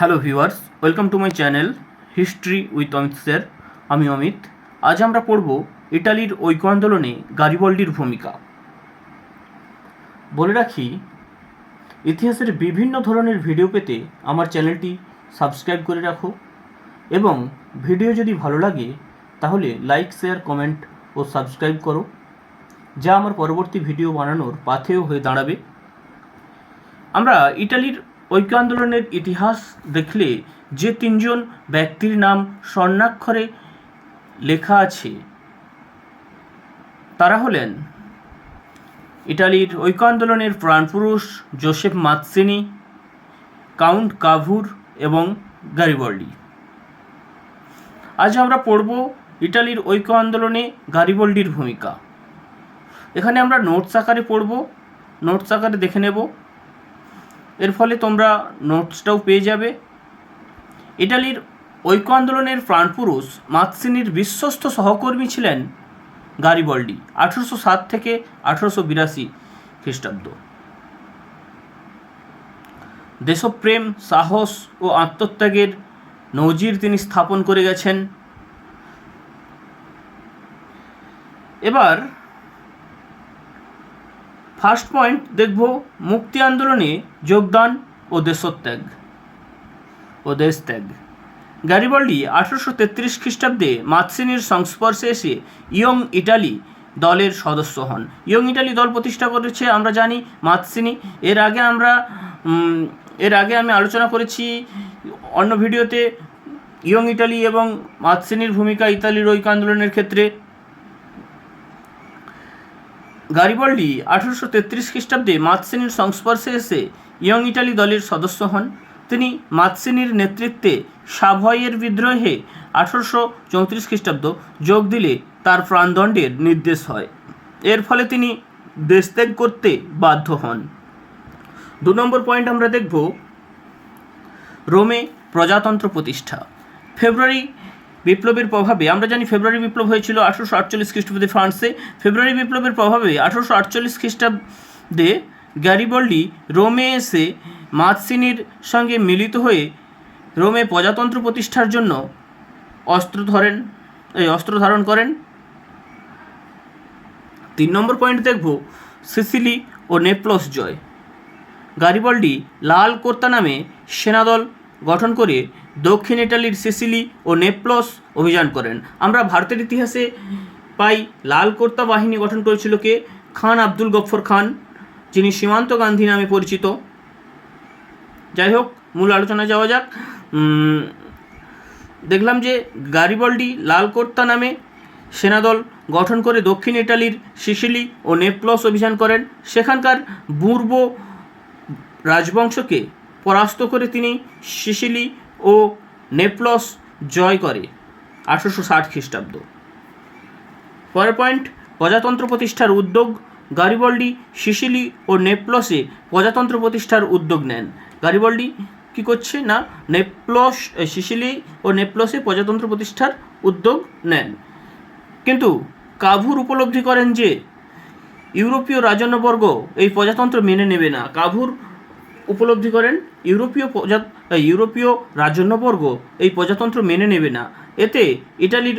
Hello viewers, welcome to my channel history with Amit sir. আমি অমিত। আজ আমরা পড়ব ইটালির ঐক্য আন্দোলনে গারিবল্ডির ভূমিকা। বলে রাখি, ইতিহাসের বিভিন্ন ধরনের ভিডিও পেতে আমার চ্যানেলটি সাবস্ক্রাইব করে রাখো এবং ভিডিও যদি ভালো লাগে, তাহলে লাইক, শেয়ার, কমেন্ট ও সাবস্ক্রাইব করো, যা আমার পরবর্তী ভিডিও বানানোর পাথেয় হয়ে দাঁড়াবে। আমরা ইটালির ঐক্য আন্দোলনের ইতিহাস দেখলে যে তিনজন ব্যক্তির নাম স্বর্ণাক্ষরে লেখা আছে, তারা হলেন ইটালির ঐক্য আন্দোলনের প্রাণপুরুষ জোসেফ মাতসিনি, কাউন্ট কাভুর এবং গারিবল্ডি আজ আমরা পড়ব ইটালির ঐক্য আন্দোলনে গারিবল্ডির ভূমিকা। এখানে আমরা নোটস আকারে পড়ব, নোটস আকারে দেখে নেব এর ফলে তোমরা নোটসটাও পেয়ে যাবে। ইটালির ঐক্য আন্দোলনের প্রাণপুরুষ মাতসিনির বিশ্বস্ত সহকর্মী ছিলেন গারিবল্ডি, আঠেরোশো সাত থেকে আঠেরোশো বিরাশি খ্রিস্টাব্দ। দেশপ্রেম, সাহস ও আত্মত্যাগের নজির তিনি স্থাপন করে গেছেন। এবার ফার্স্ট পয়েন্ট দেখব মুক্তি আন্দোলনে যোগদান ও দেশত্যাগ। ও দেশত্যাগ। গ্যারিবল্ডি আঠারোশো তেত্রিশ খ্রিস্টাব্দে মাতসিনির সংস্পর্শে এসে ইয়ং ইটালি দলের সদস্য হন। ইয়ং ইটালি দল প্রতিষ্ঠা করেছে, আমরা জানি মাতসিনি এর আগে আমরা এর আগে আমি আলোচনা করেছি অন্য ভিডিওতে ইয়ং ইটালি এবং মাতসিনির ভূমিকা ইতালির ঐক্য আন্দোলনের ক্ষেত্রে। গারিবল্ডি আঠারোশো তেত্রিশ খ্রিস্টাব্দে মাতসিনির সংস্পর্শে এসে ইয়ং ইটালি দলের সদস্য হন। তিনি মাতসিনির নেতৃত্বে সাভয়ের বিদ্রোহে আঠারোশো চৌত্রিশ খ্রিস্টাব্দ যোগ দিলে তার প্রাণদণ্ডের নির্দেশ হয়। এর ফলে তিনি দেশত্যাগ করতে বাধ্য হন। দু নম্বর পয়েন্ট আমরা দেখব রোমে প্রজাতন্ত্র প্রতিষ্ঠা। ফেব্রুয়ারি বিপ্লবের প্রভাবে, আমরা জানি ফেব্রুয়ারি বিপ্লব হয়েছিল আঠারোশো আটচল্লিশ খ্রিস্টাব্দে ফ্রান্সে। ফেব্রুয়ারি বিপ্লবের প্রভাবে আঠারোশো আটচল্লিশ খ্রিস্টাব্দে গ্যারিবল্ডি রোমে এসে মাতসিনির সঙ্গে মিলিত হয়ে রোমে প্রজাতন্ত্র প্রতিষ্ঠার জন্য অস্ত্র ধরেন, এই অস্ত্র ধারণ করেন। তিন নম্বর পয়েন্ট দেখব, সিসিলি ও নেপলস জয়। গারিবল্ডি লাল কোর্তা নামে সেনাদল গঠন করে দক্ষিণ ইটালির সিসিলি ও নেপলস অভিযান করেন। আমরা ভারতের ইতিহাসে পাই, লাল কোর্তা বাহিনী গঠন করেছিল কে? খান আব্দুল গফর খান, যিনি সীমান্ত গান্ধী নামে পরিচিত। যাই হোক, মূল আলোচনায় যাওয়া যাক। দেখলাম যে গারিবল্ডি লাল কোর্তা নামে সেনাদল গঠন করে দক্ষিণ ইটালির সিসিলি ও নেপলস অভিযান করেন। সেখানকার বুর্ব রাজবংশকে পরাস্ত করে তিনি সিসিলি ও নেপলস জয় করে আঠারোশো ষাট খ্রিস্টাব্দ। পরের পয়েন্ট, প্রজাতন্ত্র প্রতিষ্ঠার উদ্যোগ। গারিবল্ডি সিসিলি ও নেপলসে প্রজাতন্ত্র প্রতিষ্ঠার উদ্যোগ নেন। গারিবল্ডি কী করছে না? নেপলস সিসিলি ও নেপলসে প্রজাতন্ত্র প্রতিষ্ঠার উদ্যোগ নেন। কিন্তু কাভুর উপলব্ধি করেন যে, ইউরোপীয় রাজন্যবর্গ এই প্রজাতন্ত্র মেনে নেবে না। কাভুর উপলব্ধি করেন, ইউরোপীয় প্রজা ইউরোপীয় রাজন্যবর্গ এই প্রজাতন্ত্র মেনে নেবে না। এতে ইটালির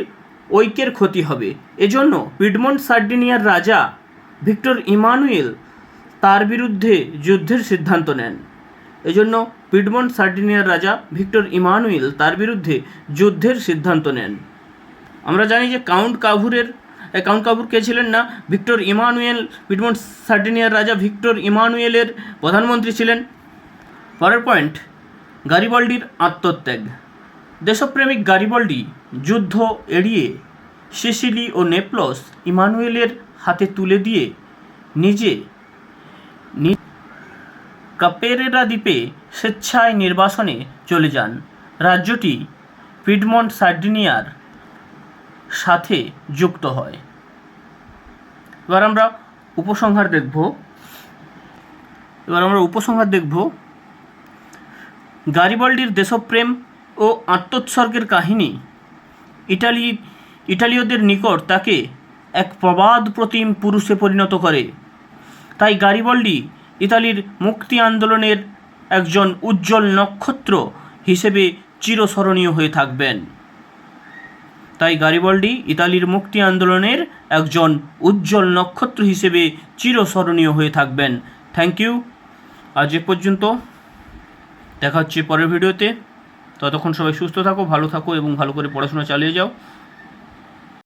ঐক্যের ক্ষতি হবে। এজন্য পিডমন্ট সার্ডিনিয়ার রাজা ভিক্টর ইমানুয়েল তার বিরুদ্ধে যুদ্ধের সিদ্ধান্ত নেন। এজন্য পিডমন্ট সার্ডিনিয়ার রাজা ভিক্টর ইমানুয়েল তার বিরুদ্ধে যুদ্ধের সিদ্ধান্ত নেন। আমরা জানি যে কাউন্ট কাভুরের কাউন্ট কাভুর কে ছিলেন না? ভিক্টর ইমানুয়েল, পিডমন্ট সার্ডিনিয়ার রাজা ভিক্টর ইমানুয়েলের প্রধানমন্ত্রী ছিলেন। পরের পয়েন্ট গারিবল্ডির আত্মত্যাগ। দেশপ্রেমিক গারিবল্ডি যুদ্ধ এড়িয়ে সিসিলি ও নেপলস ইমানুয়েলের হাতে তুলে দিয়ে নিজে কাপেরেরা দ্বীপে স্বেচ্ছায় নির্বাসনে চলে যান। রাজ্যটি পিডমন্ট সার্ডিনিয়ার সাথে যুক্ত হয়। এবার আমরা উপসংহার দেখব। এবার আমরা উপসংহার দেখব গারিবাল্ডির দেশপ্রেম ও আত্মোৎসর্গের কাহিনী। ইটালি, ইটালীয়দের নিকট তাকে এক প্রবাদ প্রতিম পুরুষে পরিণত করে। তাই গারিবল্ডি ইতালির মুক্তি আন্দোলনের একজন উজ্জ্বল নক্ষত্র হিসেবে চিরস্মরণীয় হয়ে থাকবেন। তাই গারিবল্ডি ইতালির মুক্তি আন্দোলনের একজন উজ্জ্বল নক্ষত্র হিসেবে চিরস্মরণীয় হয়ে থাকবেন। Thank you. আজ এ পর্যন্ত দেখা হচ্ছে পরের ভিডিওতে। ততক্ষণ সবাই সুস্থ থাকো, ভালো থাকো এবং ভালো করে পড়াশোনা চালিয়ে যাও।